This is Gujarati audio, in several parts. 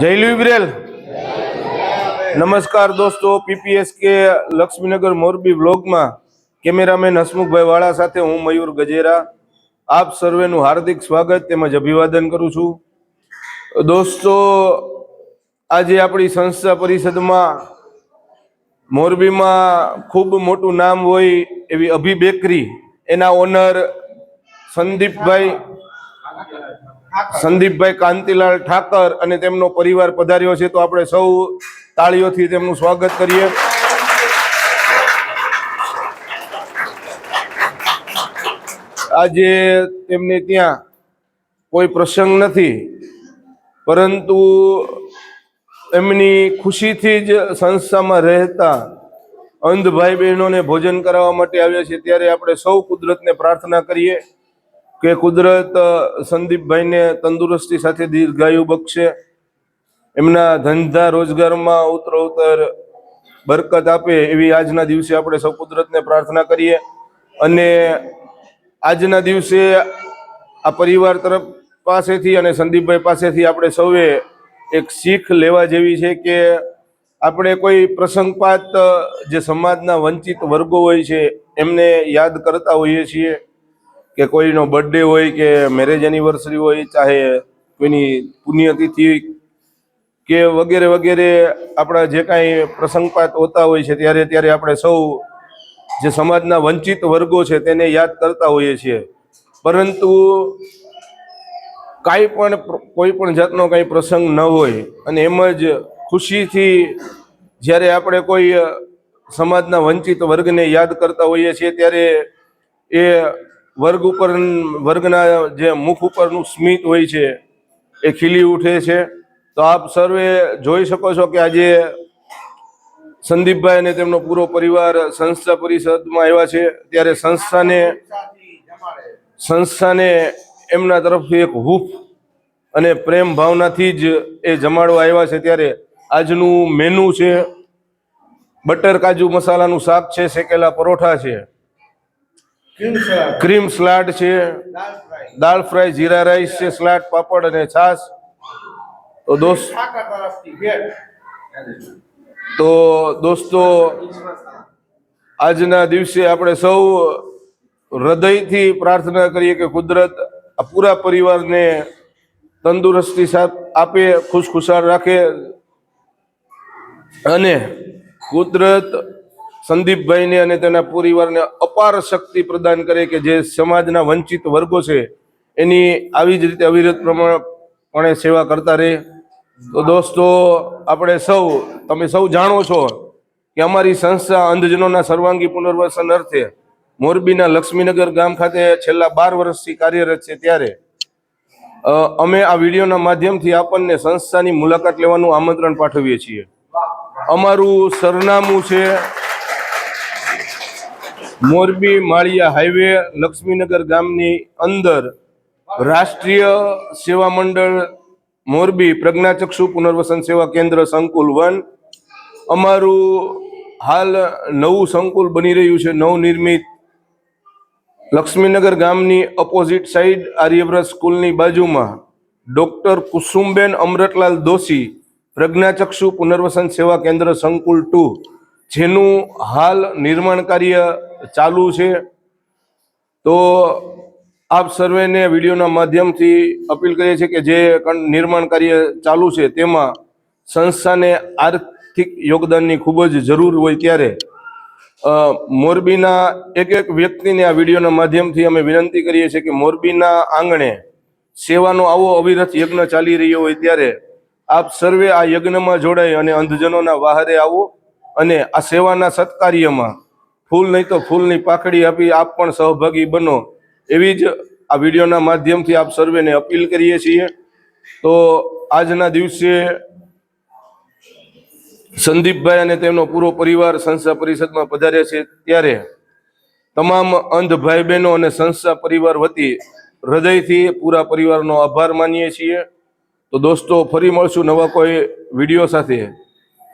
જયલુ ઇબ્રેલ. નમસ્કાર દોસ્તો પીપીએસ કે લક્ષ્મીનગર મોરબી બ્લોગમાં કેમેરામેન હસમુખભાઈ વાળા સાથે હું મયુર ગજેરા. આપ સર્વેનું હાર્દિક સ્વાગત તેમજ અભિવાદન કરું છું. દોસ્તો, આજે આપણી સંસ્થા પરિષદમાં મોરબીમાં ખૂબ મોટું નામ હોય એવી અભિ બેકરી. એના ઓનર સંદીપભાઈ સંદીપભાઈ કાંતિલાલ ઠાકર અને તેમનો પરિવાર પધાર્યો છે, તો આપણે સૌ તાળીઓથી તેમનું સ્વાગત કરીએ. આજે તેમને ત્યાં કોઈ પ્રસંગ નથી, પરંતુ એમની ખુશીથી જ સંસ્થામાં રહેતા અંધ ભાઈ બહેનોને ભોજન કરાવવા માટે આવ્યા છે, ત્યારે આપણે સૌ કુદરતને પ્રાર્થના કરીએ. કે કુદરત સંદીપભાઈને તંદુરસ્તી સાથે દીર્ઘાયુ બક્ષે. એમના ધંધા રોજગારમાં ઉત્તરોત્તર બરકત આપે એવી આજના દિવસે આપણે સૌ કુદરતને પ્રાર્થના કરીએ. અને આજના દિવસે આ પરિવાર તરફ પાસેથી અને સંદીપભાઈ પાસેથી આપણે સૌએ એક શીખ લેવા જેવી છે કે આપણે કોઈ પ્રસંગપાત જે સમાજના વંચિત વર્ગો હોય છે, એમને યાદ કરતા હોઈએ છીએ. કે કોઈનો બર્થડે હોય કે મેરેજ એનિવર્સરી હોય, ચાહે કોઈની પુણ્યતિથિ કે વગેરે વગેરે આપણા જે કાંઈ પ્રસંગપાત હોતા હોય છે, ત્યારે ત્યારે આપણે સૌ જે સમાજના વંચિત વર્ગો છે તેને યાદ કરતા હોઈએ છીએ. પરંતુ કાંઈ પણ કોઈ પણ જાતનો કાંઈ પ્રસંગ ન હોય અને એમ જ ખુશીથી જ્યારે આપણે કોઈ સમાજના વંચિત વર્ગને યાદ કરતા હોઈએ છીએ, ત્યારે એ વર્ગ ઉપર વર્ગના જે મુખ ઉપરનું સ્મિત હોય છે, એ ખીલી ઉઠે છે. તો આપ સર્વે જોઈ શકો છો કે આજે સંદીપભાઈ અને તેમનો પૂરો પરિવાર સંસ્થા પરિષદમાં આવ્યા છે. ત્યારે સંસ્થાને સંસ્થાને એમના તરફથી એક હૂફ અને પ્રેમ ભાવનાથી જ એ જમાડવા આવ્યા છે. ત્યારે આજનું મેનુ છે, બટર કાજુ મસાલાનું શાક છે, શેકેલા પરોઠા છે. Cream salad. છે દાળ ફ્રાય. જીરા રાઈસ છે સલાડ પાપડ અને છાસ તો દોસ્ત તો દોસ્તો આજના દિવસે આપણે સૌ હૃદયથી પ્રાર્થના કરીએ કે કુદરત આ પૂરા પરિવારને તંદુરસ્તી સાથ આપે ખુશખુશાલ રાખે. અને કુદરત સંદીપભાઈને અને તેના પરિવારને અપાર શક્તિ પ્રદાન કરે કે જે સમાજના વંચિત વર્ગો છે, એની આવી જ રીતે અવિરત પ્રમાણે સેવા કરતા રહે. તો દોસ્તો, આપણે સૌ, તમે સૌ જાણો છો કે અમારી સંસ્થા અંધજનોના સર્વાંગી પુનર્વસન અર્થે મોરબીના લક્ષ્મીનગર ગામ ખાતે છેલ્લા બાર વર્ષથી કાર્યરત છે ત્યારે. અમે આ વિડીયોના માધ્યમથી આપણને સંસ્થાની મુલાકાત લેવાનું આમંત્રણ પાઠવીએ છીએ. અમારું સરનામું છે મોરબી માળિયા હાઈવે લક્ષ્મીનગર ગામની અંદર રાષ્ટ્રીય સેવા મંડળ મોરબી પ્રજ્ઞાચક્ષુ પુનર્વસન સેવા કેન્દ્ર સંકુલ વન. અમારું હાલ નવું સંકુલ બની રહ્યું છે નવનિર્મિત લક્ષ્મીનગર ગામની અપોઝિટ સાઈડ આર્યવ્રત સ્કૂલની બાજુમાં ડૉક્ટર કુસુમબેન અમરતલાલ દોશી પ્રજ્ઞાચક્ષુ પુનર્વસન સેવા કેન્દ્ર સંકુલ ટુ જેનું હાલ નિર્માણ કાર્ય ચાલુ છે, તો આપ સર્વેને વિડીયોના માધ્યમથી અપીલ કરીએ છીએ કે જે નિર્માણ કાર્ય ચાલુ છે, તેમાં સંસ્થાને આર્થિક યોગદાનની ખૂબ જ જરૂર હોય ત્યારે મોરબીના એક એક વ્યક્તિને આ વિડીયોના માધ્યમથી અમે વિનંતી કરીએ છીએ કે મોરબીના આંગણે સેવાનો આવો અવિરત યજ્ઞ ચાલી રહ્યો હોય ત્યારે, આપ સર્વે આ યજ્ઞમાં જોડાઈ અને અંધજનોના વાહરે આવો. અને આ સેવાના સત્કાર્યમાં ફૂલ નહીં તો ફૂલની પાખડી આપી આપ પણ સહભાગી બનો એવી જ આ વિડીયોના માધ્યમથી આપ સર્વેને અપીલ કરીએ છીએ. તો આજના દિવસે સંદીપભાઈ અને તેમનો પૂરો પરિવાર સંસ્થા પરિષદમાં પધાર્યા છે. ત્યારે તમામ અંધ ભાઈ બહેનો અને સંસ્થા પરિવાર વતી હૃદયથી પૂરા પરિવારનો આભાર માનીએ છીએ. તો દોસ્તો, ફરી મળશું નવા કોઈ વીડિયો સાથે.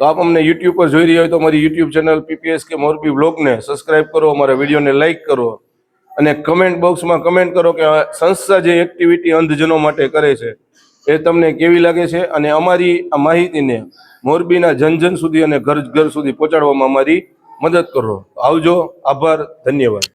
તો આપ અમને યુટ્યુબ પર જોઈ રહ્યા હોય તો અમારી યુટ્યુબ ચેનલ પીપીએસ કે મોરબી બ્લોગને સબસ્ક્રાઇબ કરો, અમારા વિડીયોને લાઇક કરો અને કમેન્ટ બોક્સમાં કમેન્ટ કરો કે સંસ્થા જે એક્ટિવિટી અંધજનો માટે કરે છે એ તમને કેવી લાગે છે અને અમારી આ માહિતીને મોરબીના જન જન સુધી અને ઘર ઘર સુધી પહોંચાડવામાં અમારી મદદ કરો. આવજો, આભાર, ધન્યવાદ.